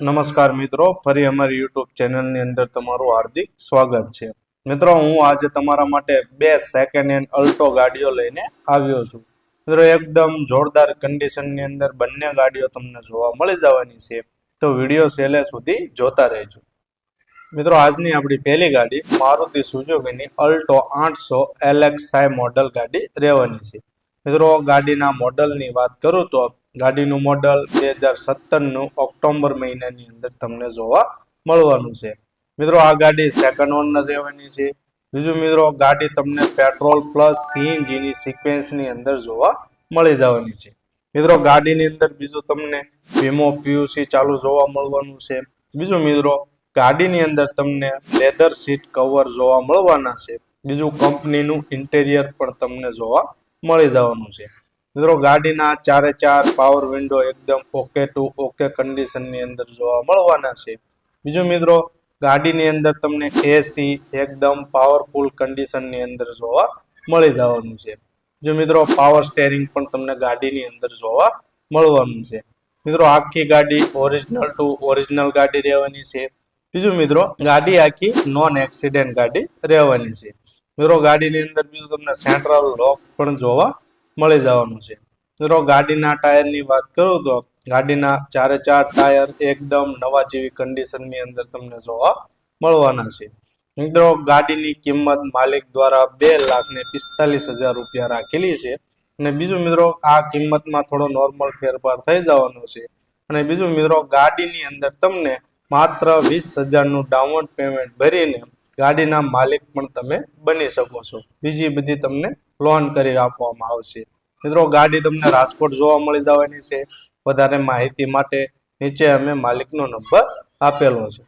નમસ્કાર મિત્રો, ફરી અમારી યુટ્યુબ ચેનલની અંદર તમારું હાર્દિક સ્વાગત છે. મિત્રો, હું આજે તમારા માટે બે સેકન્ડ હેન્ડ અલ્ટો ગાડીઓ લઈને આવ્યો છું. મિત્રો, એકદમ જોરદાર કન્ડિશનની અંદર બંને ગાડીઓ તમને જોવા મળી જવાની છે. તો વીડિયો સેલે સુધી જોતા રહેજો. મિત્રો, આજની આપણી પહેલી ગાડી મારુતિ સુઝુકીની અલ્ટો આઠસો એલએક્સઆઈ મોડલ ગાડી રહેવાની છે. મિત્રો, ગાડીના મોડલની વાત કરું તો ગાડીનું મોડલ બે હજાર સત્તરનું ઓક્ટોબર મહિનાની અંદર તમને જોવા મળવાનું છે. મિત્રો, આ ગાડી સેકન્ડ ઓનર રહેવાની છે. બીજું મિત્રો ગાડી તમને પેટ્રોલ પ્લસ સીએનજીની સિક્વેન્સની અંદર જોવા મળી જવાની છે. મિત્રો, ગાડીની અંદર બીજું તમને વીમો પીયુસી ચાલુ જોવા મળવાનું છે. બીજું મિત્રો, ગાડીની અંદર તમને લેધર સીટ કવર જોવા મળવાના છે. બીજું કંપનીનું ઇન્ટેરિયર પણ તમને જોવા મળી જવાનું છે. મિત્રો, ગાડીના ચારે ચાર પાવર વિન્ડો એકદમ ઓકે ટુ ઓકે કન્ડિશનની અંદર જોવા મળવાના છે. બીજું મિત્રો, ગાડીની અંદર તમને એસી એકદમ પાવરફુલ કન્ડિશનની અંદર જોવા મળી જવાનું છે. જો મિત્રો પાવર સ્ટેરિંગ પણ તમને ગાડીની અંદર જોવા મળવાનું છે. મિત્રો, આખી ગાડી ઓરિજિનલ ટુ ઓરિજિનલ ગાડી રહેવાની છે. બીજું મિત્રો, ગાડી આખી નોન એક્સિડેન્ટ ગાડી રહેવાની છે. મિત્રો, ગાડીની અંદર બીજું તમને સેન્ટ્રલ લોક પણ જોવા મળી જવાનું છે. મિત્રો, ગાડીના ટાયરની વાત કરું તો, ગાડીના ચારે ચાર ટાયર એકદમ નવા જેવી કન્ડિશનની અંદર તમને જોવા મળવાના છે. મિત્રો, ગાડીની કિંમત માલિક દ્વારા બે લાખ ને પિસ્તાલીસ હજાર રૂપિયા રાખેલી છે. અને બીજું મિત્રો, આ કિંમતમાં થોડો નોર્મલ ફેરફાર થઈ જવાનો છે. અને બીજું મિત્રો, ગાડીની અંદર તમને માત્ર વીસ હજારનું ડાઉન પેમેન્ટ ભરીને ગાડીના માલિક પણ તમે બની શકો છો. બીજી બધી તમને લોન કરી આપવામાં આવશે. મિત્રો, ગાડી તમને રાજકોટ જોવા મળી જવાની છે. વધારે માહિતી માટે નીચે અમે માલિકનો નંબર આપેલો છે.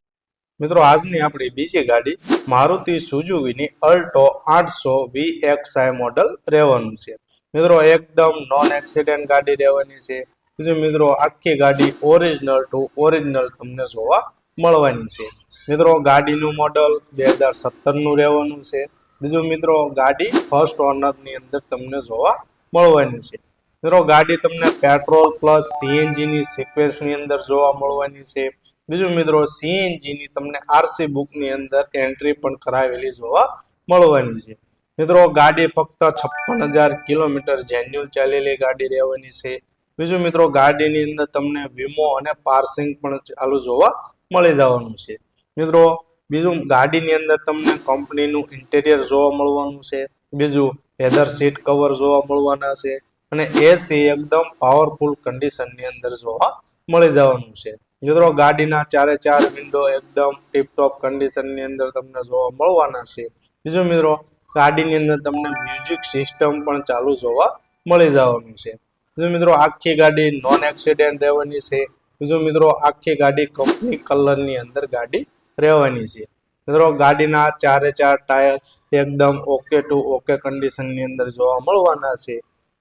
મિત્રો, આજની આપણી બીજી ગાડી મારુતિ સુઝુકીની અલ્ટો આઠસો વી એક્સઆઈ મોડલ રહેવાનું છે. મિત્રો, એકદમ નોન એક્સિડન્ટ ગાડી રહેવાની છે. બીજું મિત્રો, આખી ગાડી ઓરિજિનલ ટુ ઓરિજિનલ તમને જોવા મળવાની છે. મિત્રો, ગાડીનું મોડલ બે હજાર સત્તરનું રહેવાનું છે. બીજું મિત્રો, ગાડી ફર્સ્ટ ઓનરની અંદર તમને જોવા મળવાની છે. મિત્રો, ગાડી તમને પેટ્રોલ પ્લસ સીએનજીની સિક્વેન્સની અંદર જોવા મળવાની છે. બીજું મિત્રો સીએનજીની તમને આરસી બુકની અંદર એન્ટ્રી પણ કરાવેલી જોવા મળવાની છે. મિત્રો, ગાડી ફક્ત છપ્પન હજાર કિલોમીટર જેન્યુઅલ ચાલેલી ગાડી રહેવાની છે. બીજું મિત્રો, ગાડીની અંદર તમને વીમો અને પાર્સિંગ પણ ચાલુ જોવા મળી જવાનું છે. મિત્રો, બીજું ગાડીની અંદર તમને કંપનીનું ઇન્ટેરિયર જોવા મળવાનું છે. બીજું હેધર સીટ કવર જોવા મળવાના છે. અને એસી એકદમ પાવરફુલ કન્ડિશનની અંદર જોવા મળી જવાનું છે. મિત્રો, ગાડીના ચારે ચાર વિન્ડો એકદમ ટીપટોપ કન્ડિશનની અંદર તમને જોવા મળવાના છે. બીજું મિત્રો, ગાડીની અંદર તમને મ્યુઝિક સિસ્ટમ પણ ચાલુ જોવા મળી જવાનું છે. બીજું મિત્રો, આખી ગાડી નોન એક્સિડેન્ટ રહેવાની છે. બીજું મિત્રો, આખી ગાડી કંપની કલરની અંદર ગાડી રહેવાની છે. મિત્રો, ગાડીના ચારે ચાર ટાયર એકદમ ઓકે ટુ ઓકે કન્ડિશનની અંદર જોવા મળવાના છે.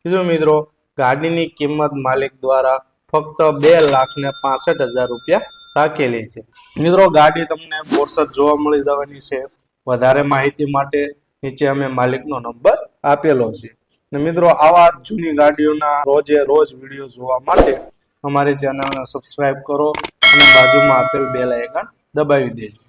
બીજું મિત્રો, ગાડીની કિંમત માલિક દ્વારા ફક્ત બે લાખ ને પાસઠ હજાર રૂપિયા રાખેલી છે. મિત્રો, ગાડી તમને બોરસદ જોવા મળી જવાની છે. વધારે માહિતી માટે નીચે અમે માલિકનો નંબર આપેલો છે. અને મિત્રો, આવા જૂની ગાડીઓના રોજે રોજ વીડિયો જોવા માટે અમારી ચેનલને સબસ્ક્રાઈબ કરો અને બાજુમાં આપેલ બે આઇકન દબાવી દેજો